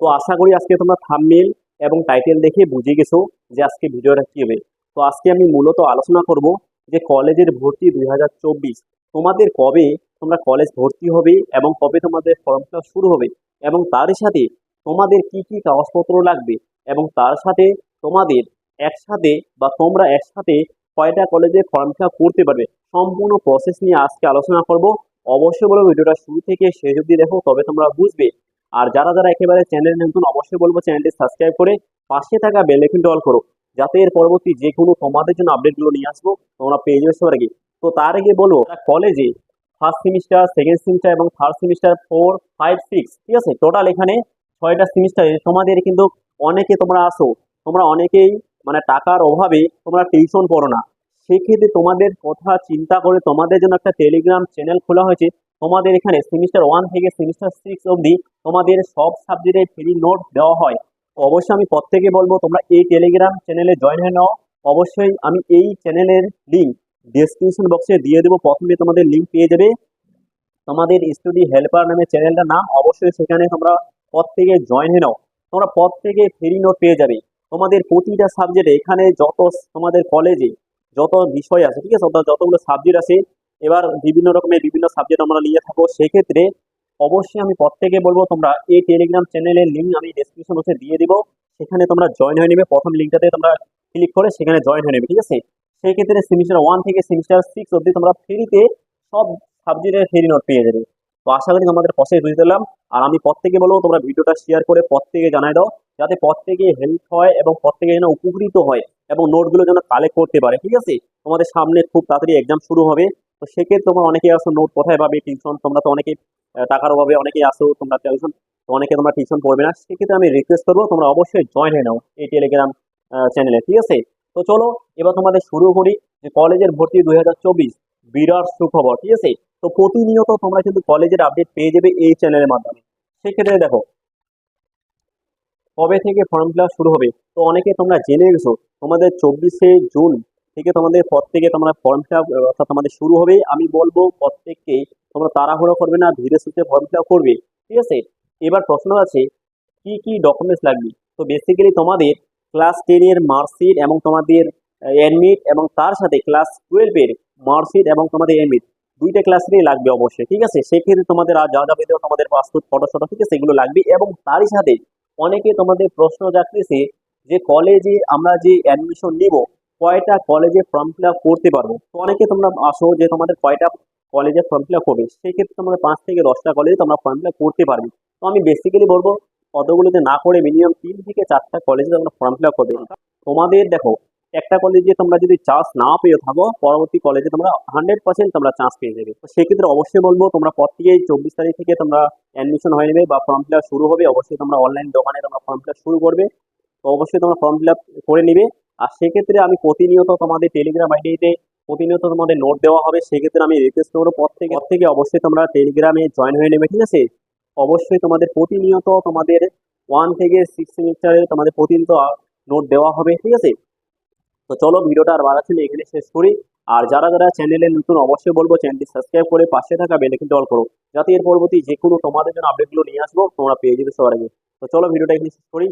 তো আশা করি আজকে তোমরা থামমেল এবং টাইটেল দেখে বুঝে গেছো যে আজকে ভিডিওটা কি হবে। তো আজকে আমি মূলত আলোচনা করব যে কলেজের ভর্তি দু হাজার চব্বিশ, তোমাদের কবে তোমরা কলেজ ভর্তি হবে এবং কবে তোমাদের ফর্ম ফিল শুরু হবে এবং তার সাথে তোমাদের কি কি কাগজপত্র লাগবে এবং তার সাথে তোমাদের একসাথে বা তোমরা একসাথে কয়টা কলেজে ফর্ম ফিল করতে পারবে, সম্পূর্ণ প্রসেস নিয়ে আজকে আলোচনা করব। অবশ্যই বলব ভিডিওটা শুরু থেকে শেষ অবধি দেখো, তবে তোমরা বুঝবে আর যারা যারা একেবারে চ্যানেল নতুন, অবশ্যই বলব চ্যানেলটি সাবস্ক্রাইব করে পাশে থাকা বেল আইকনটি অল করো। যাতে এর পরবর্তী যে কোনো তোমাদের জন্য আপডেটগুলো নিয়ে আসব, তোমরা পেয়ে যাবে সবার আগে। তো তার আগে বলব কলেজে ফার্স্ট সেমিস্টার সেকেন্ড সেমিস্টার এবং third semester four five six ঠিক আছে? টোটাল এখানে ছয়টা সেমিস্টারে তোমাদের কিন্তু অনেকে তোমরা আসো, তোমরা অনেকেই মানে টাকার অভাবে তোমরা টিউশন পড়ো না। সেক্ষেত্রে তোমাদের কথা চিন্তা করে তোমাদের জন্য একটা টেলিগ্রাম চ্যানেল খোলা হয়েছে। তোমাদের এখানে সেমিস্টার ওয়ান থেকে সেমিস্টার সিক্স অবধি তোমাদের সব সাবজেক্টের ফ্রি নোট দেওয়া হয়। অবশ্যই আমি প্রত্যেকে বলব, তোমরা এই টেলিগ্রাম চ্যানেলে জয়েন হয়ে নাও। অবশ্যই আমি এই চ্যানেলের লিঙ্ক ডিসক্রিপশন বক্সে দিয়ে দেবো। প্রথমে তোমাদের লিঙ্ক পেয়ে যাবে। তোমাদের স্টুডি হেল্পার নামে চ্যানেলটার নাম অবশ্যই সেখানে তোমরা প্রত্যেকে জয়েন হয়ে নাও। তোমরা প্রত্যেকে ফ্রি নোট পেয়ে যাবে। তোমাদের প্রতিটা সাবজেক্টে এখানে যত তোমাদের কলেজে যত বিষয় আছে, ঠিক আছে? যতগুলো সাবজেক্ট আছে এবার বিভিন্ন রকমের বিভিন্ন সাবজেক্ট আমরা নিয়ে থাকব। সেক্ষেত্রে অবশ্যই আমি প্রত্যেকে বলব, তোমরা এই টেলিগ্রাম চ্যানেলের লিঙ্ক আমি ডেসক্রিপশন বক্সে দিয়ে দিব। সেখানে তোমরা জয়েন হয়ে নেবে। প্রথম লিঙ্কটাতে তোমরা ক্লিক করে সেখানে জয়েন হয়ে নেবে, ঠিক আছে? সেই ক্ষেত্রে সেমিস্টার ওয়ান থেকে সেমিস্টার সিক্স অবধি তোমরা ফ্রিতে সব সাবজেক্টের ফ্রি নোট পেয়ে যাবে। তো আশা করি তোমাদের প্রসেস বুঝতে পারলাম। আর আমি প্রত্যেকে বলব, তোমরা ভিডিওটা শেয়ার করে প্রত্যেকে জানাই দাও, যাতে প্রত্যেকে হেল্প হয় এবং প্রত্যেকে যেন উপকৃত হয় এবং নোটগুলো যেন কালেক্ট করতে পারে, ঠিক আছে? তোমাদের সামনে খুব তাড়াতাড়ি এক্সাম শুরু হবে। তো সেক্ষেত্রে তোমরা অনেকে আসো নোট কোথায় পাবে টিউশন তোমরা তো অনেকে টাকার অভাবে অনেকেই আসো তোমরা টিউশন অনেকে তোমরা টিউশন পড়বে না। সেক্ষেত্রে আমি রিকোয়েস্ট করব, তোমরা অবশ্যই জয়েন হয়ে নাও এই টেলিগ্রাম চ্যানেলে ঠিক আছে? তো চলো, এবার তোমাদের শুরু করি যে কলেজের ভর্তি দুই বিরাট সুখবর, ঠিক আছে? তো প্রতিনিয়ত তোমরা কিন্তু কলেজের আপডেট পেয়ে যাবে এই চ্যানেলের মাধ্যমে। সেক্ষেত্রে দেখো, কবে থেকে ফর্ম ফিল শুরু হবে? তো অনেকে তোমরা জেনে গেছো, তোমাদের চব্বিশে জুন থেকে তোমাদের প্রত্যেকে তোমরা ফর্ম ফিল অর্থাৎ তোমাদের শুরু হবে। আমি বলব প্রত্যেককে তোমরা তাড়াহুড়ো করবে না, ধীরে সুস্থে ফর্ম ফিল করবে। ঠিক আছে? এবার প্রশ্ন আছে, কি কি ডকুমেন্টস লাগবে? তো বেসিক্যালি তোমাদের ক্লাস টেনের মার্কশিট এবং তোমাদের অ্যাডমিট এবং তার সাথে ক্লাস টুয়েলভের মার্কশিট এবং তোমাদের অ্যাডমিট দুইটা ক্লাসেরই লাগবে অবশ্যই। ঠিক আছে? সেক্ষেত্রে তোমাদের আর যা যাবে তোমাদের পাসপোর্ট ফটো ফটো ঠিক আছে? এগুলো লাগবে এবং তারই সাথে অনেকে তোমাদের প্রশ্ন জাগতেছে যে কলেজে আমরা যে অ্যাডমিশন নিব কয়টা কলেজে ফর্ম ফিল আপ করতে পারব? তো অনেকে তোমরা আসো যে তোমাদের কয়টা কলেজে ফর্ম ফিল আপ করবে সেক্ষেত্রে তোমাদের পাঁচ থেকে দশটা কলেজে তোমরা ফর্ম ফিল আপ করতে পারবে। তো আমি বেসিক্যালি বলব অতগুলোতে না করে মিনিমাম তিন থেকে চারটা কলেজে তোমরা ফর্ম ফিল আপ করবে। তোমাদের দেখো, একটা কলেজে তোমরা যদি চান্স না পেয়ে থাকো, পরবর্তী কলেজে তোমরা হান্ড্রেড পার্সেন্ট তোমরা চান্স পেয়ে যাবে। তো সেক্ষেত্রে অবশ্যই বলব, তোমরা পর প্রত্যেকেই চব্বিশ তারিখ থেকে তোমরা অ্যাডমিশন হয়ে নেবে বা ফর্ম ফিল শুরু হবে। অবশ্যই তোমরা অনলাইন দোকানে তোমরা ফর্ম ফিল শুরু করবে। তো অবশ্যই তোমরা ফর্ম ফিল করে নিবে। আর সেক্ষেত্রে আমি প্রতিনিয়ত তোমাদের টেলিগ্রাম আইডিতে প্রতিনিয়ত তোমাদের নোট দেওয়া হবে। সেক্ষেত্রে আমি রিকোয়েস্ট করব পর থেকে পর থেকে অবশ্যই তোমরা টেলিগ্রামে জয়েন হয়ে নেবে, ঠিক আছে? অবশ্যই তোমাদের প্রতিনিয়ত তোমাদের ওয়ান থেকে সিক্স সেমিস্টারে তোমাদের প্রতিনিয়ত নোট দেওয়া হবে, ঠিক আছে? তো চলো ভিডিওটা আর বাড়াচ্ছি এখানে শেষ করি। আর যারা যারা চ্যানেলে নতুন, অবশ্যই বলব চ্যানেলটি সাবস্ক্রাইব করে পাশে থাকা বেল আইকনটি অল করো। যাতে এর পরবর্তী যে কোনো তোমাদের জন্য আপডেটগুলো নিয়ে আসব, তোমরা পেয়ে যাবে সবার আগে। তো চলো ভিডিওটা এখানে শেষ করি।